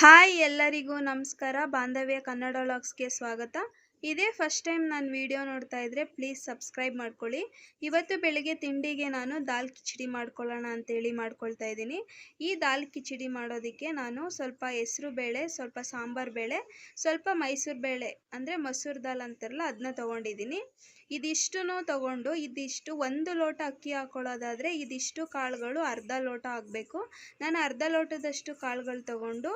Hi ಎಲ್ಲರಿಗೂ ನಮಸ್ಕಾರ. ಬಾಂಧವ್ಯ ಕನ್ನಡ ವ್ಲಾಗ್ಸ್ಗೆ ಸ್ವಾಗತ. ಇದೇ ಫಸ್ಟ್ ಟೈಮ್ ನಾನು ವಿಡಿಯೋ ನೋಡ್ತಾ ಇದ್ದರೆ ಪ್ಲೀಸ್ ಸಬ್ಸ್ಕ್ರೈಬ್ ಮಾಡ್ಕೊಳ್ಳಿ. ಇವತ್ತು ಬೆಳಿಗ್ಗೆ ತಿಂಡಿಗೆ ನಾನು ದಾಲ್ ಕಿಚಡಿ ಮಾಡ್ಕೊಳ್ಳೋಣ ಅಂತೇಳಿ ಮಾಡ್ಕೊಳ್ತಾ ಇದ್ದೀನಿ. ಈ ದಾಲ್ ಕಿಚಡಿ ಮಾಡೋದಕ್ಕೆ ನಾನು ಸ್ವಲ್ಪ ಹೆಸರು ಬೇಳೆ, ಸ್ವಲ್ಪ ಸಾಂಬಾರು ಬೇಳೆ, ಸ್ವಲ್ಪ ಮೈಸೂರು ಬೇಳೆ ಅಂದರೆ ಮಸೂರು ದಾಲ್ ಅಂತಾರಲ್ಲ ಅದನ್ನ ತೊಗೊಂಡಿದ್ದೀನಿ. ಇದಿಷ್ಟು ತಗೊಂಡು ಇದಿಷ್ಟು ಒಂದು ಲೋಟ ಅಕ್ಕಿ ಹಾಕೊಳ್ಳೋದಾದರೆ ಇದಿಷ್ಟು ಕಾಳುಗಳು ಅರ್ಧ ಲೋಟ ಆಗಬೇಕು ನಾನು ಅರ್ಧ ಲೋಟದಷ್ಟು ಕಾಳುಗಳು ತಗೊಂಡು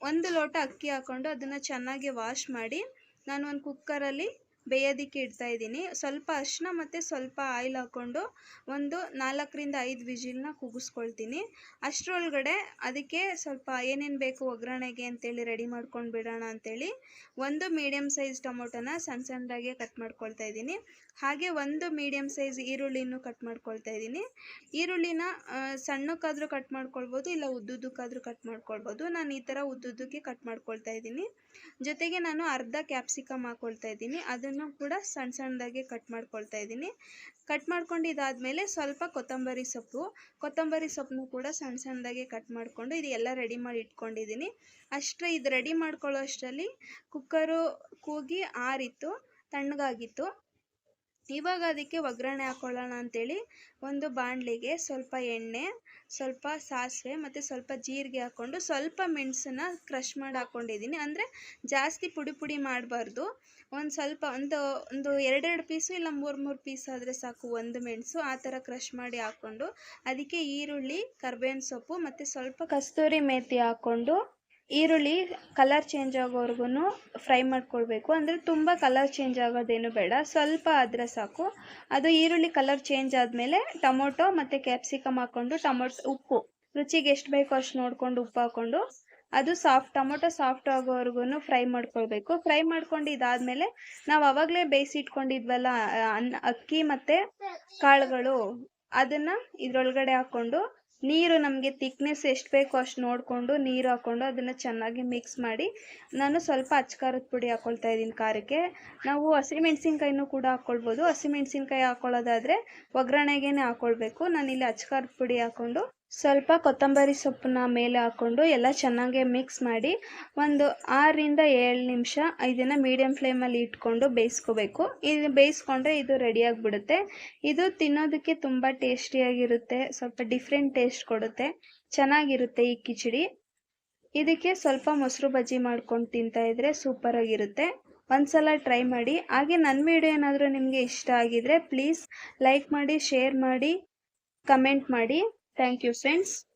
ಒಂದು ಲೋಟ ಅಕ್ಕಿ ಹಾಕ್ಕೊಂಡು ಅದನ್ನು ಚೆನ್ನಾಗಿ ವಾಶ್ ಮಾಡಿ ನಾನು ಒಂದು ಕುಕ್ಕರಲ್ಲಿ ಬೇಯೋದಕ್ಕೆ ಇಡ್ತಾ ಇದ್ದೀನಿ. ಸ್ವಲ್ಪ ಅರಿಶಿನ ಮತ್ತು ಸ್ವಲ್ಪ ಆಯಿಲ್ ಹಾಕ್ಕೊಂಡು ಒಂದು ನಾಲ್ಕರಿಂದ ಐದು ವಿಜಿಲ್ನ ಕೂಗಿಸ್ಕೊಳ್ತೀನಿ ಅಷ್ಟರೊಳಗಡೆ ಅದಕ್ಕೆ ಸ್ವಲ್ಪ ಏನೇನು ಬೇಕು ಒಗ್ಗರಣೆಗೆ ಅಂತೇಳಿ ರೆಡಿ ಮಾಡ್ಕೊಂಡು ಬಿಡೋಣ ಅಂತೇಳಿ ಒಂದು ಮೀಡಿಯಮ್ ಸೈಜ್ ಟೊಮೊಟೊನ ಸಣ್ಣ ಸಣ್ಣದಾಗೆ ಕಟ್ ಮಾಡ್ಕೊಳ್ತಾ ಇದ್ದೀನಿ. ಹಾಗೆ ಒಂದು ಮೀಡಿಯಮ್ ಸೈಜ್ ಈರುಳ್ಳಿನೂ ಕಟ್ ಮಾಡ್ಕೊಳ್ತಾ ಇದ್ದೀನಿ. ಈರುಳ್ಳಿನ ಸಣ್ಣಕ್ಕಾದರೂ ಕಟ್ ಮಾಡ್ಕೊಳ್ಬೋದು, ಇಲ್ಲ ಉದ್ದುದ್ದಕ್ಕಾದರೂ ಕಟ್ ಮಾಡ್ಕೊಳ್ಬೋದು. ನಾನು ಈ ಥರ ಉದ್ದುದ್ದಕ್ಕೆ ಕಟ್ ಮಾಡ್ಕೊಳ್ತಾ ಇದ್ದೀನಿ. ಜೊತೆಗೆ ನಾನು ಅರ್ಧ ಕ್ಯಾಪ್ಸಿಕಮ್ ಹಾಕ್ಕೊಳ್ತಾ ಇದ್ದೀನಿ. ಅದನ್ನು ಕೂಡ ಸಣ್ಣ ಸಣ್ಣದಾಗಿ ಕಟ್ ಮಾಡ್ಕೊಳ್ತಾ ಇದ್ದೀನಿ. ಕಟ್ ಮಾಡ್ಕೊಂಡು ಇದಾದಮೇಲೆ ಸ್ವಲ್ಪ ಕೊತ್ತಂಬರಿ ಸೊಪ್ಪು. ಕೊತ್ತಂಬರಿ ಸೊಪ್ಪನ್ನು ಕೂಡ ಸಣ್ಣ ಸಣ್ಣದಾಗಿ ಕಟ್ ಮಾಡಿಕೊಂಡು ಇದು ಎಲ್ಲ ರೆಡಿ ಮಾಡಿ ಇಟ್ಕೊಂಡಿದ್ದೀನಿ. ಅಷ್ಟೇ ಇದು ರೆಡಿ ಮಾಡ್ಕೊಳ್ಳೋ ಅಷ್ಟರಲ್ಲಿ ಕುಕ್ಕರು ಕೂಗಿ ಆರಿತ್ತು, ತಣ್ಣಗಾಗಿತ್ತು. ಇವಾಗ ಅದಕ್ಕೆ ಒಗ್ಗರಣೆ ಹಾಕ್ಕೊಳ್ಳೋಣ ಅಂಥೇಳಿ ಒಂದು ಬಾಣಲಿಗೆ ಸ್ವಲ್ಪ ಎಣ್ಣೆ, ಸ್ವಲ್ಪ ಸಾಸಿವೆ ಮತ್ತು ಸ್ವಲ್ಪ ಜೀರಿಗೆ ಹಾಕ್ಕೊಂಡು ಸ್ವಲ್ಪ ಮೆಣಸನ್ನ ಕ್ರಷ್ ಮಾಡಿ ಹಾಕ್ಕೊಂಡಿದ್ದೀನಿ ಅಂದರೆ ಜಾಸ್ತಿ ಪುಡಿ ಪುಡಿ ಮಾಡಬಾರ್ದು. ಒಂದು ಸ್ವಲ್ಪ ಒಂದು ಒಂದು ಎರಡೆರಡು ಪೀಸು ಇಲ್ಲ ಮೂರು ಮೂರು ಪೀಸ್ ಆದರೆ ಸಾಕು ಒಂದು ಮೆಣಸು ಆ ಥರ ಕ್ರಷ್ ಮಾಡಿ ಹಾಕ್ಕೊಂಡು ಅದಕ್ಕೆ ಈರುಳ್ಳಿ, ಕರ್ಬೇವಿನ ಸೊಪ್ಪು ಮತ್ತು ಸ್ವಲ್ಪ ಕಸ್ತೂರಿ ಮೇಥಿ ಹಾಕ್ಕೊಂಡು ಈರುಳ್ಳಿ ಕಲರ್ ಚೇಂಜ್ ಆಗೋವರೆಗೂ ಫ್ರೈ ಮಾಡ್ಕೊಳ್ಬೇಕು. ಅಂದರೆ ತುಂಬ ಕಲರ್ ಚೇಂಜ್ ಆಗೋದೇನು ಬೇಡ. ಸ್ವಲ್ಪ ಆದರೆ ಸಾಕು. ಅದು ಈರುಳ್ಳಿ ಕಲರ್ ಚೇಂಜ್ ಆದಮೇಲೆ ಟೊಮೊಟೊ ಮತ್ತು ಕ್ಯಾಪ್ಸಿಕಮ್ ಹಾಕ್ಕೊಂಡು ಟೊಮೊಟೊ, ಉಪ್ಪು. ರುಚಿಗೆ ಎಷ್ಟು ಬೇಕೋ ಅಷ್ಟು ನೋಡಿಕೊಂಡು ಉಪ್ಪು ಹಾಕ್ಕೊಂಡು ಅದು ಸಾಫ್ಟ್ ಟೊಮೊಟೊ ಸಾಫ್ಟ್ ಆಗೋವರೆಗೂ ಫ್ರೈ ಮಾಡ್ಕೊಳ್ಬೇಕು. ಫ್ರೈ ಮಾಡ್ಕೊಂಡು ಇದಾದಮೇಲೆ ನಾವು ಅವಾಗಲೇ ಬೇಯಿಸಿಟ್ಕೊಂಡಿದ್ವಲ್ಲ ಅನ್ನ, ಅಕ್ಕಿ ಮತ್ತು ಕಾಳುಗಳು, ಅದನ್ನು ಇದರೊಳಗಡೆ ಹಾಕ್ಕೊಂಡು ನೀರು ನಮಗೆ ತಿಕ್ನೆಸ್ ಎಷ್ಟು ಬೇಕೋ ಅಷ್ಟು ನೋಡಿಕೊಂಡು ನೀರು ಹಾಕ್ಕೊಂಡು ಅದನ್ನು ಚೆನ್ನಾಗಿ ಮಿಕ್ಸ್ ಮಾಡಿ ನಾನು ಸ್ವಲ್ಪ ಅಚ್ಕಾರದ ಪುಡಿ ಹಾಕ್ಕೊಳ್ತಾ ಇದ್ದೀನಿ ಖಾರಕ್ಕೆ. ನಾವು ಹಸಿಮೆಣ್ಸಿನ್ಕಾಯಿನೂ ಕೂಡ ಹಾಕ್ಕೊಳ್ಬೋದು ಹಸಿಮೆಣ್ಸಿನ್ಕಾಯಿ ಹಾಕ್ಕೊಳ್ಳೋದಾದರೆ ಒಗ್ಗರಣೆಗೇ ಹಾಕ್ಕೊಳ್ಬೇಕು ನಾನಿಲ್ಲಿ ಅಚ್ಕಾರದ ಪುಡಿ ಹಾಕ್ಕೊಂಡು ಸ್ವಲ್ಪ ಕೊತ್ತಂಬರಿ ಸೊಪ್ಪನ್ನ ಮೇಲೆ ಹಾಕ್ಕೊಂಡು ಎಲ್ಲ ಚೆನ್ನಾಗೆ ಮಿಕ್ಸ್ ಮಾಡಿ ಒಂದು ಆರರಿಂದ ಏಳು ನಿಮಿಷ ಇದನ್ನು ಮೀಡಿಯಮ್ ಫ್ಲೇಮಲ್ಲಿ ಇಟ್ಕೊಂಡು ಬೇಯಿಸ್ಕೋಬೇಕು. ಇದು ಬೇಯಿಸ್ಕೊಂಡ್ರೆ ಇದು ರೆಡಿಯಾಗಿಬಿಡುತ್ತೆ ಇದು ತಿನ್ನೋದಕ್ಕೆ ತುಂಬ ಟೇಸ್ಟಿಯಾಗಿರುತ್ತೆ ಸ್ವಲ್ಪ ಡಿಫ್ರೆಂಟ್ ಟೇಸ್ಟ್ ಕೊಡುತ್ತೆ, ಚೆನ್ನಾಗಿರುತ್ತೆ ಈ ಕಿಚಡಿ. ಇದಕ್ಕೆ ಸ್ವಲ್ಪ ಮೊಸರು ಬಜ್ಜಿ ಮಾಡ್ಕೊಂಡು ತಿಂತಾಯಿದ್ರೆ ಸೂಪರಾಗಿರುತ್ತೆ ಒಂದ್ಸಲ ಟ್ರೈ ಮಾಡಿ. ಹಾಗೆ ನನ್ನ ವಿಡಿಯೋ ಏನಾದರೂ ನಿಮಗೆ ಇಷ್ಟ ಆಗಿದ್ರೆ ಪ್ಲೀಸ್ ಲೈಕ್ ಮಾಡಿ ಶೇರ್ ಮಾಡಿ ಕಮೆಂಟ್ ಮಾಡಿ. Thank you friends.